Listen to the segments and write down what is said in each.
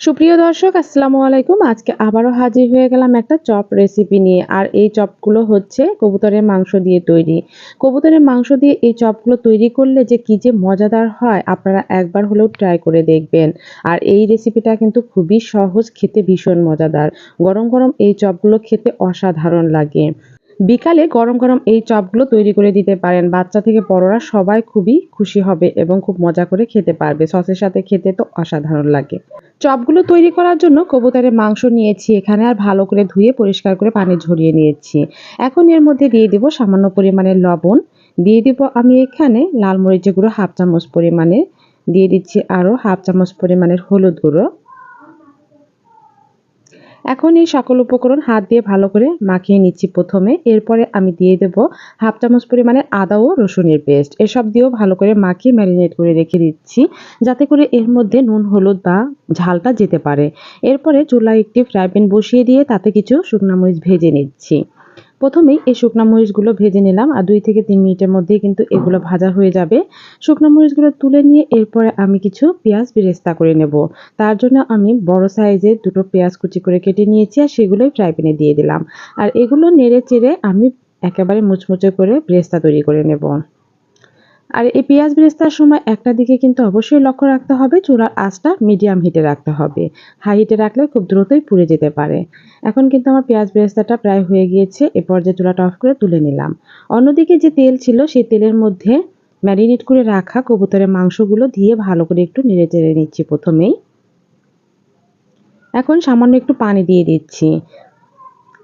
সুপ্রিয় দর্শক, আসসালামু আলাইকুম। আজকে আবারও হাজির হয়ে গেলাম একটা চপ রেসিপি নিয়ে। আর এই চপগুলো হচ্ছে কবুতরের মাংস দিয়ে তৈরি। কবুতরের মাংস দিয়ে এই চপগুলো তৈরি করলে যে কি যে মজাদার হয়, আপনারা একবার হলেও ট্রাই করে দেখবেন। আর এই রেসিপিটা কিন্তু খুবই সহজ, খেতে ভীষণ মজাদার। গরম গরম এই চপগুলো খেতে অসাধারণ লাগে। বিকালে গরম গরম এই চপগুলো তৈরি করে দিতে পারেন। বাচ্চা থেকে বড়রা সবাই খুবই খুশি হবে এবং খুব মজা করে খেতে পারবে। সসের সাথে খেতে তো অসাধারণ লাগে। চপগুলো তৈরি করার জন্য কবুতরের মাংস নিয়েছি এখানে আর ভালো করে ধুয়ে পরিষ্কার করে পানি ঝরিয়ে নিয়েছি। এখন এর মধ্যে দিয়ে দেব সামান্য পরিমাণে লবণ। দিয়ে দেব আমি এখানে লাল মরিচের গুঁড়ো হাফ চামচ পরিমাণে। দিয়ে দিচ্ছি আরও হাফ চামচ পরিমাণের হলুদ গুঁড়ো। এখন এই সকল উপকরণ হাত দিয়ে ভালো করে মাখিয়ে নিচ্ছি প্রথমে। এরপরে আমি দিয়ে দেব হাফ চামচ পরিমাণের আদা ও রসুনের পেস্ট। এসব দিয়েও ভালো করে মাখিয়ে ম্যারিনেট করে রেখে দিচ্ছি, যাতে করে এর মধ্যে নুন, হলুদ বা ঝালটা যেতে পারে। এরপরে চুলায় একটি ফ্রাই প্যান বসিয়ে দিয়ে তাতে কিছু শুকনো মরিচ ভেজে নিচ্ছি। প্রথমেই এই শুকনো মরিচগুলো ভেজে নিলাম আর দুই থেকে তিন মিনিটের মধ্যে কিন্তু এগুলো ভাজা হয়ে যাবে। শুকনো মরিচগুলো তুলে নিয়ে এরপরে আমি কিছু পেঁয়াজ বেরেস্তা করে নেব। তার জন্য আমি বড় সাইজে দুটো পেঁয়াজ কুচি করে কেটে নিয়েছি আর সেগুলোই ফ্রাই প্যানে দিয়ে দিলাম। আর এগুলো নেড়ে চেড়ে আমি একেবারে মুচমুচে করে ব্রেস্তা তৈরি করে নেব। আর এই পেঁয়াজ বেরেস্তার সময় একটা দিকে কিন্তু অবশ্যই লক্ষ্য রাখতে হবে চূড়ার আঁচটা মিডিয়াম হিটে রাখতে হবে। হাই হিটে রাখলে খুব দ্রুতই পুড়ে যেতে পারে। এখন কিন্তু আমার পেঁয়াজ বেরেস্তাটা প্রায় হয়ে গিয়েছে এ পর্যায়ে চূড়াটা অফ করে তুলে নিলাম। অন্যদিকে যে তেল ছিল, সেই তেলের মধ্যে ম্যারিনেট করে রাখা কবুতরের মাংসগুলো দিয়ে ভালো করে একটু নেড়ে চেড়ে নিচ্ছি প্রথমেই। এখন সামান্য একটু পানি দিয়ে দিচ্ছি।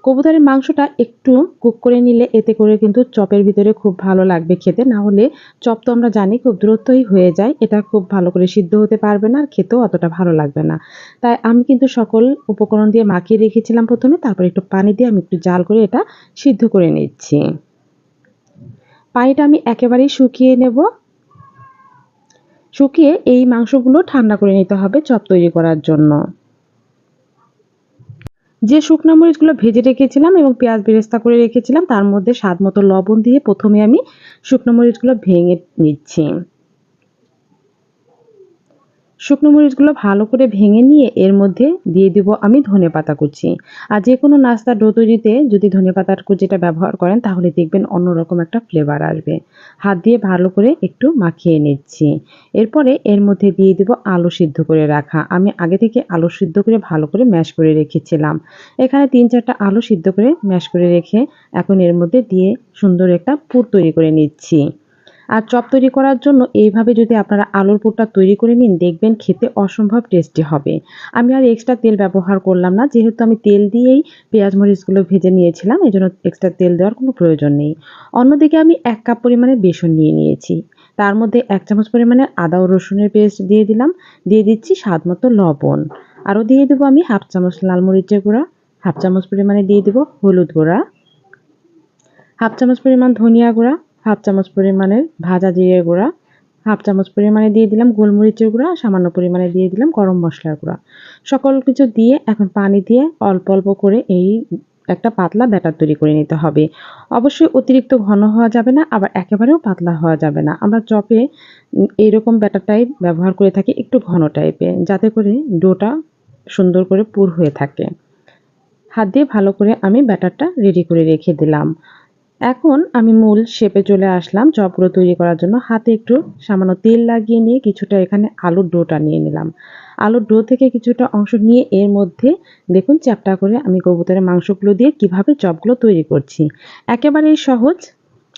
কবুতরের মাংসটা একটু কুক করে নিলে এতে করে কিন্তু চপের ভিতরে খুব ভালো লাগবে খেতে। না হলে চপ তো আমরা জানি খুব দ্রুতই হয়ে যায়, এটা খুব ভালো করে সিদ্ধ হতে পারবে না আর খেতেও অতটা ভালো লাগবে না। তাই আমি কিন্তু সকল উপকরণ দিয়ে মাখিয়ে রেখেছিলাম প্রথমে, তারপর একটু পানি দিয়ে আমি একটু জাল করে এটা সিদ্ধ করে নিচ্ছি। পানিটা আমি একেবারেই শুকিয়ে নেব। শুকিয়ে এই মাংসগুলো ঠান্ডা করে নিতে হবে চপ তৈরি করার জন্য। যে শুকনো মরিচগুলো ভেজে রেখেছিলাম এবং পেঁয়াজ বেরেস্তা করে রেখেছিলাম, তার মধ্যে স্বাদ মতো লবণ দিয়ে প্রথমে আমি শুকনো মরিচগুলো ভেঙে নিচ্ছি। শুকনো মরিচগুলো ভালো করে ভেঙে নিয়ে এর মধ্যে দিয়ে দিব আমি ধনে পাতা কুচি। আর যে কোনো নাস্তা ডো তৈরিতে যদি ধনে পাতার কুচিটা ব্যবহার করেন, তাহলে দেখবেন অন্যরকম একটা ফ্লেভার আসবে। হাত দিয়ে ভালো করে একটু মাখিয়ে নিচ্ছি। এরপরে এর মধ্যে দিয়ে দিব আলু সিদ্ধ করে রাখা। আমি আগে থেকে আলু সিদ্ধ করে ভালো করে ম্যাশ করে রেখেছিলাম। এখানে তিন চারটা আলু সিদ্ধ করে ম্যাশ করে রেখে এখন এর মধ্যে দিয়ে সুন্দর একটা পুর তৈরি করে নিচ্ছি। আর চপ তৈরি করার জন্য এইভাবে যদি আপনারা আলুর পুরটা তৈরি করে নিন, দেখবেন খেতে অসম্ভব টেস্টি হবে। আমি আর এক্সট্রা তেল ব্যবহার করলাম না, যেহেতু আমি তেল দিয়েই পেঁয়াজ মরিচগুলো ভেজে নিয়েছিলাম এই জন্য এক্সট্রা তেল দেওয়ার কোনো প্রয়োজন নেই। অন্যদিকে আমি এক কাপ পরিমাণে বেসন নিয়ে নিয়েছি। তার মধ্যে এক চামচ পরিমাণে আদা ও রসুনের পেস্ট দিয়ে দিলাম, দিয়ে দিচ্ছি স্বাদ মতো লবণ। আরও দিয়ে দেবো আমি হাফ চামচ লাল মরিচের গুঁড়া, হাফ চামচ পরিমাণে দিয়ে দেবো হলুদ গুঁড়া, হাফ চামচ পরিমাণ ধনিয়া গুঁড়া হাফ চামচ পরিমাণের ভাজা জিরে গুঁড়া, হাফ চামচ পরিমাণে দিয়ে দিলাম গোলমরিচের গুঁড়া, সামান্য পরিমাণে দিয়ে দিলাম গরম মশলার গুঁড়া। সকল কিছু দিয়ে এখন পানি দিয়ে অল্প অল্প করে এই একটা পাতলা ব্যাটার তৈরি করে নিতে হবে। অবশ্যই অতিরিক্ত ঘন হওয়া যাবে না, আবার একেবারেও পাতলা হওয়া যাবে না। আমরা চপে এইরকম ব্যাটারটাই ব্যবহার করে থাকি একটু ঘন টাইপের যাতে করে ডোটা সুন্দর করে পুর হয়ে থাকে। হাত দিয়ে ভালো করে আমি ব্যাটারটা রেডি করে রেখে দিলাম। এখন আমি মূল শেপে চলে আসলাম চপগুলো তৈরি করার জন্য। হাতে একটু সামান্য তেল লাগিয়ে নিয়ে কিছুটা এখানে আলুর ডোটা নিয়ে নিলাম। আলুর ডো থেকে কিছুটা অংশ নিয়ে এর মধ্যে দেখুন চ্যাপটা করে আমি কবুতরের মাংসগুলো দিয়ে কীভাবে চপগুলো তৈরি করছি। একেবারেই সহজ।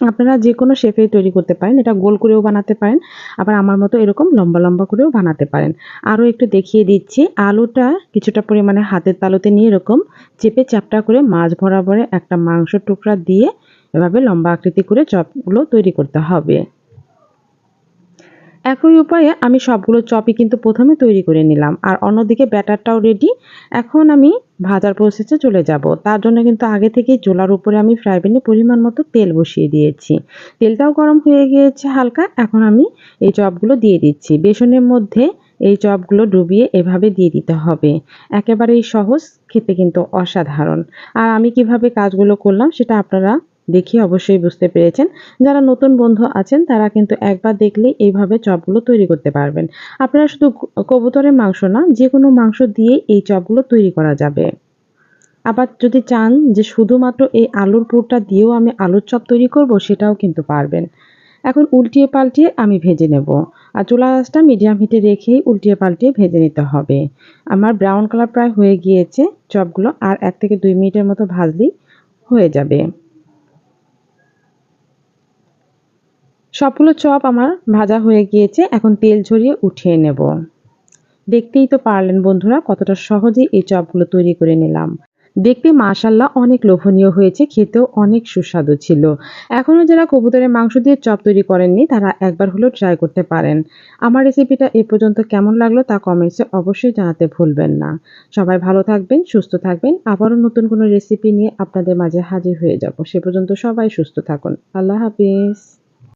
আপনারা যে কোনো শেপে তৈরি করতে পারেন। এটা গোল করেও বানাতে পারেন, আবার আমার মতো এরকম লম্বা লম্বা করেও বানাতে পারেন। আরও একটু দেখিয়ে দিচ্ছি, আলুটা কিছুটা পরিমাণে হাতের তালুতে নিয়ে এরকম চেপে চ্যাপটা করে মাছ বরাবরে একটা মাংসের টুকরা দিয়ে এভাবে লম্বা আকৃতি করে চপগুলো তৈরি করতে হবে। একই উপায়ে আমি সবগুলো চপই কিন্তু প্রথমে তৈরি করে নিলাম। আর অন্যদিকে ব্যাটারটাও রেডি এখন আমি ভাজার প্রসেসে চলে যাব। তার জন্য কিন্তু আগে থেকে চোলার উপরে আমি ফ্রাই প্যানে পরিমাণ মতো তেল বসিয়ে দিয়েছি। তেলটাও গরম হয়ে গিয়েছে হালকা। এখন আমি এই চপগুলো দিয়ে দিচ্ছি। বেসনের মধ্যে এই চপগুলো ডুবিয়ে এভাবে দিয়ে দিতে হবে। একেবারেই সহজ, খেতে কিন্তু অসাধারণ। আর আমি কীভাবে কাজগুলো করলাম সেটা আপনারা দেখে অবশ্যই বুঝতে পেরেছেন। যারা নতুন বন্ধু আছেন, তারা কিন্তু একবার দেখলেই এইভাবে চপগুলো তৈরি করতে পারবেন। আপনারা শুধু কবুতরের মাংস না যে কোনো মাংস দিয়ে এই চপগুলো তৈরি করা যাবে। আবার যদি চান যে শুধুমাত্র এই আলুর পুরটা দিয়েও আমি আলুর চপ তৈরি করব, সেটাও কিন্তু পারবেন। এখন উল্টিয়ে পাল্টিয়ে আমি ভেজে নেব। আর চুলা আঁচটা মিডিয়াম হিটে রেখেই উল্টিয়ে পাল্টিয়ে ভেজে নিতে হবে। আমার ব্রাউন কালার প্রায় হয়ে গিয়েছে চপগুলো, আর এক থেকে দুই মিনিটের মতো ভাজলেই হয়ে যাবে। সবগুলো চপ আমার ভাজা হয়ে গিয়েছে, এখন তেল ঝরিয়ে উঠিয়ে নেব। দেখতেই তো পারলেন বন্ধুরা, কতটা সহজেই এই চপগুলো তৈরি করে নিলাম। দেখতে মাশাল্লাহ অনেক লোভনীয় হয়েছে, খেতেও অনেক সুস্বাদু ছিল। এখনও যারা কবুতরের মাংস দিয়ে চপ তৈরি করেননি, তারা একবার হলেও ট্রাই করতে পারেন। আমার রেসিপিটা এ পর্যন্ত কেমন লাগল তা কমেন্টসে অবশ্যই জানাতে ভুলবেন না। সবাই ভালো থাকবেন, সুস্থ থাকবেন। আবারও নতুন কোনো রেসিপি নিয়ে আপনাদের মাঝে হাজির হয়ে যাব। সে পর্যন্ত সবাই সুস্থ থাকুন। আল্লাহ হাফিজ।